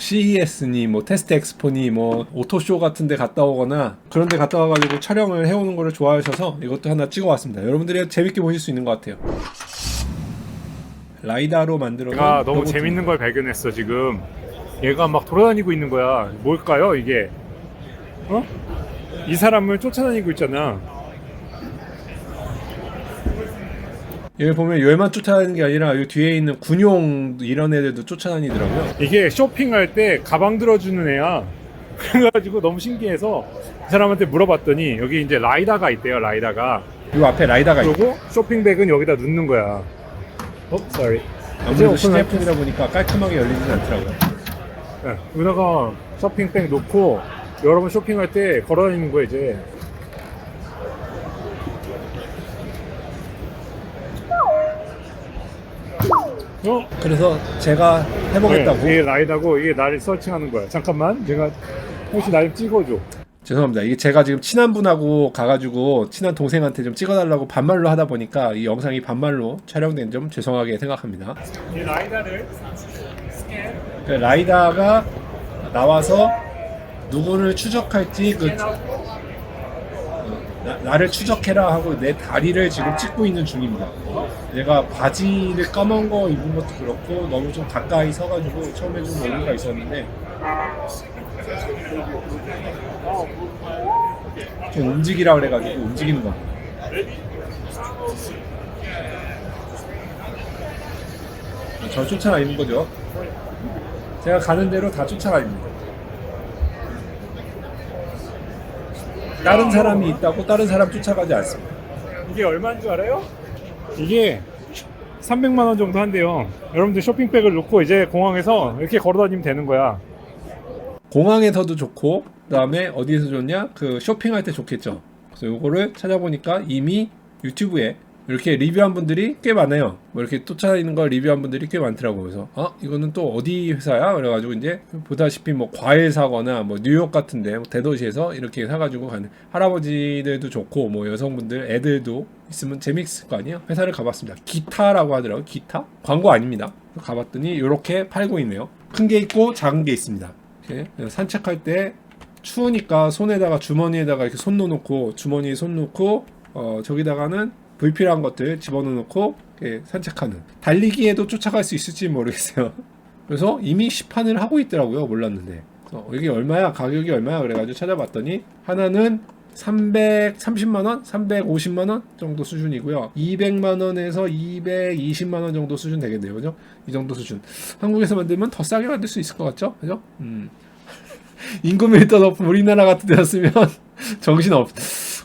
CES니 뭐 테스트 엑스포니 뭐 오토쇼 같은 데 갔다 오거나 그런 데 갔다 와가지고 촬영을 해오는 거를 좋아하셔서 이것도 하나 찍어왔습니다. 여러분들이 재밌게 보실 수 있는 것 같아요. 라이다로 만들어서 내가 너무 재밌는 걸 발견했어 지금 얘가 막 돌아다니고 있는 거야 뭘까요 이게 어? 이 사람을 쫓아다니고 있잖아 여기 보면 얘만 쫓아다니는 게 아니라 이 뒤에 있는 군용 이런 애들도 쫓아다니더라고요. 이게 쇼핑할 때 가방 들어주는 애야 그래가지고 너무 신기해서 그 사람한테 물어봤더니 여기 이제 라이다가 있대요 라이다가 이 앞에 라이다가 있고 그리고 쇼핑백은 여기다 넣는 거야 어? sorry 아무래도 이제 오픈할- 시제품이다 보니까 깔끔하게 열리진 않더라고요. 네, 여기다가 쇼핑백 놓고 여러분 쇼핑할 때 걸어다니는 거야 이제 어? 그래서 제가 해보겠다고 네, 이게 라이다고 이게 나를 서칭하는 거야 잠깐만 제가 혹시 나 좀 찍어줘 죄송합니다. 이게 제가 지금 친한 분하고 가가지고 친한 동생한테 좀 찍어달라고 반말로 하다 보니까 이 영상이 반말로 촬영된 점 죄송하게 생각합니다. 이 라이다를 스캔 그 라이다가 나와서 누구를 추적할지 그 나, 나를 추적해라 하고 내 다리를 지금 찍고 있는 중입니다. 내가 바지를 까만 거 입은 것도 그렇고 너무 좀 가까이 서가지고 처음에 좀 오류가 있었는데 좀 움직이라 그래가지고 움직이는 겁니다. 저 쫓아다니는 거죠. 제가 가는 대로 다 쫓아다닙니다. 다른 사람이 있다고 다른 사람 쫓아가지 않습니다. 이게 얼마인 줄 알아요? 이게 300만 원 정도 한대요 여러분들 쇼핑백을 놓고 이제 공항에서 이렇게 걸어다니면 되는 거야 공항에서도 좋고 그다음에 어디에서 좋냐? 그 쇼핑할 때 좋겠죠. 그래서 요거를 찾아보니까 이미 유튜브에 이렇게 리뷰한 분들이 꽤 많아요. 뭐 이렇게 쫓아다니는 걸 리뷰한 분들이 꽤 많더라고요. 그래서 아 이거는 또 어디 회사야? 그래가지고 이제 보다시피 뭐 과일 사거나 뭐 뉴욕 같은데 뭐 대도시에서 이렇게 사가지고 가는 할아버지들도 좋고 뭐 여성분들 애들도 있으면 재밌을 거 아니에요? 회사를 가봤습니다. 기타라고 하더라고요. 기타? 광고 아닙니다. 가봤더니 이렇게 팔고 있네요. 큰 게 있고 작은 게 있습니다. 이렇게 산책할 때 추우니까 손에다가 주머니에다가 이렇게 손 넣어놓고 주머니에 손 넣고 어 저기다가는 불필요한 것들 집어넣고 이렇게 산책하는 달리기에도 쫓아갈 수 있을지 모르겠어요. 그래서 이미 시판을 하고 있더라고요. 몰랐는데 그래서 이게 얼마야 가격이 얼마야 그래가지고 찾아봤더니 하나는 330만 원, 350만 원 정도 수준이고요. 200만 원에서 220만 원 정도 수준 되겠네요, 그죠? 이 정도 수준. 한국에서 만들면 더 싸게 만들 수 있을 것 같죠, 그죠? 음. 임금 밀도 높은 우리나라 같은 데였으면 정신 없.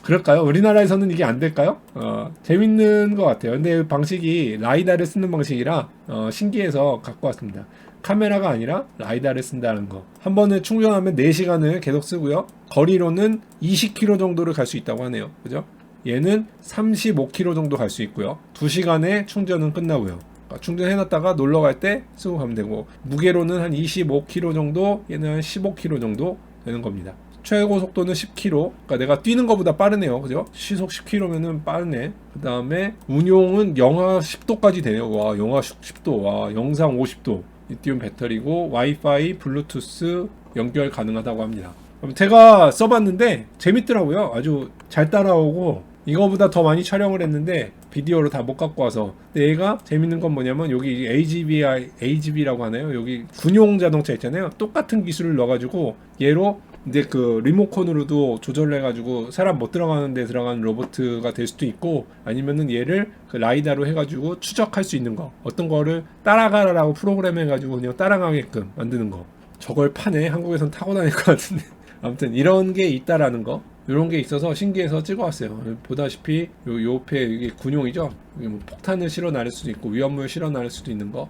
그럴까요? 우리나라에서는 이게 안 될까요? 어, 재밌는 것 같아요. 근데 방식이 라이다를 쓰는 방식이라 어, 신기해서 갖고 왔습니다. 카메라가 아니라 라이다를 쓴다는 거. 한 번에 충전하면 4시간을 계속 쓰고요. 거리로는 20km 정도를 갈 수 있다고 하네요. 그죠? 얘는 35km 정도 갈 수 있고요. 2시간에 충전은 끝나고요. 그러니까 충전해놨다가 놀러 갈 때 쓰고 가면 되고 무게로는 한 25kg 정도 얘는 한 15kg 정도 되는 겁니다 최고 속도는 10km 그러니까 내가 뛰는 것보다 빠르네요. 그죠? 시속 10km면은 빠르네. 그 다음에 운용은 영하 10도까지 되네요. 와 영하 10도. 와 영상 50도. 리튬 배터리고 와이파이 블루투스 연결 가능하다고 합니다. 제가 써봤는데 재밌더라고요. 아주 잘 따라오고 이거보다 더 많이 촬영을 했는데 비디오로 다 못 갖고 와서. 근데 얘가 재밌는 건 뭐냐면 여기 AGB, AGB라고 하나요? 여기 군용 자동차 있잖아요. 똑같은 기술을 넣어가지고 얘로 이제 그 리모컨으로도 조절해가지고 사람 못 들어가는 데 들어가는 로봇가 될 수도 있고 아니면은 얘를 그 라이다로 해가지고 추적할 수 있는 거. 어떤 거를 따라가라고 프로그램 해가지고 그냥 따라가게끔 만드는 거. 저걸 파네. 한국에선 타고 다닐 것 같은데. 아무튼 이런 게 있다라는 거. 이런 게 있어서 신기해서 찍어왔어요. 보다시피 요 옆에 이게 군용이죠. 이게 뭐 폭탄을 실어 나를 수도 있고 위험물 실어 나를 수도 있는 거. 어,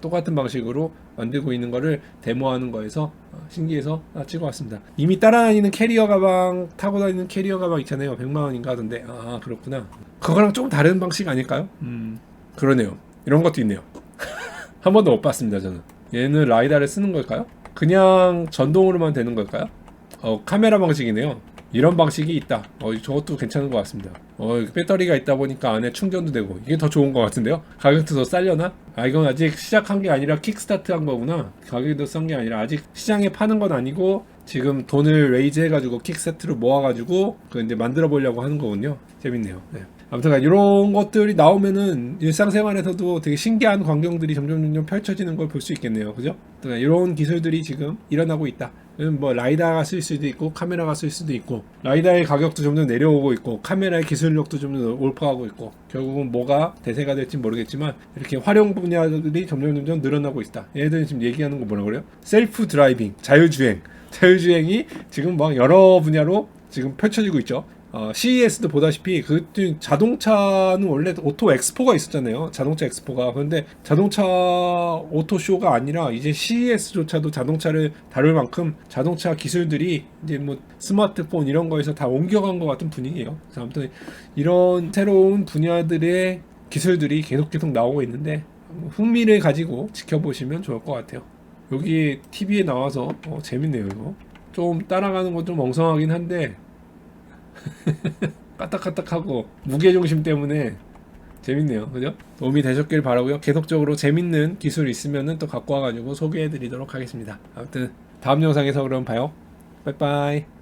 똑같은 방식으로 만들고 있는 거를 데모하는 거에서 어, 신기해서 아, 찍어왔습니다. 이미 따라다니는 캐리어 가방 타고 다니는 캐리어 가방 있잖아요. 100만 원인가 하던데 아 그렇구나. 그거랑 좀 다른 방식 아닐까요? 음 그러네요. 이런 것도 있네요. 한 번도 못 봤습니다 저는. 얘는 라이다를 쓰는 걸까요? 그냥 전동으로만 되는 걸까요? 어, 카메라 방식이네요. 이런 방식이 있다. 어, 저것도 괜찮은 것 같습니다. 어, 배터리가 있다 보니까 안에 충전도 되고 이게 더 좋은 것 같은데요? 가격도 더 싸려나? 아 이건 아직 시작한 게 아니라 킥스타트 한 거구나. 가격이 더 싼 게 아니라 아직 시장에 파는 건 아니고 지금 돈을 레이즈 해가지고 킥스타트로 모아가지고 그 이제 만들어 보려고 하는 거군요. 재밌네요. 네. 아무튼 이런 것들이 나오면은 일상생활에서도 되게 신기한 광경들이 점점 점점 펼쳐지는 걸 볼 수 있겠네요. 그죠? 이런 기술들이 지금 일어나고 있다. 음, 뭐 라이다가 쓸 수도 있고 카메라가 쓸 수도 있고 라이다의 가격도 점점 내려오고 있고 카메라의 기술력도 점점 올파하고 있고 결국은 뭐가 대세가 될지 모르겠지만 이렇게 활용 분야들이 점점 점점 늘어나고 있다. 얘네들이 지금 얘기하는 거 뭐라 그래요? 셀프 드라이빙, 자율주행, 자율주행이 지금 막 여러 분야로 지금 펼쳐지고 있죠. 어, CES도 보다시피 그 자동차는 원래 오토 엑스포가 있었잖아요. 자동차 엑스포가. 그런데 자동차 오토 쇼가 아니라 이제 CES조차도 자동차를 다룰 만큼 자동차 기술들이 이제 뭐 스마트폰 이런 거에서 다 옮겨간 것 같은 분위기예요. 아무튼 이런 새로운 분야들의 기술들이 계속 계속 나오고 있는데 흥미를 가지고 지켜보시면 좋을 것 같아요. 여기 TV에 나와서 어, 재밌네요 이거. 좀 따라가는 건 좀 엉성하긴 한데 까딱까딱하고 무게중심 때문에 재밌네요. 그죠? 도움이 되셨길 바라고요. 계속적으로 재밌는 기술 있으면은 또 갖고 와가지고 소개해드리도록 하겠습니다. 아무튼 다음 영상에서 그럼 봐요. 빠이빠이.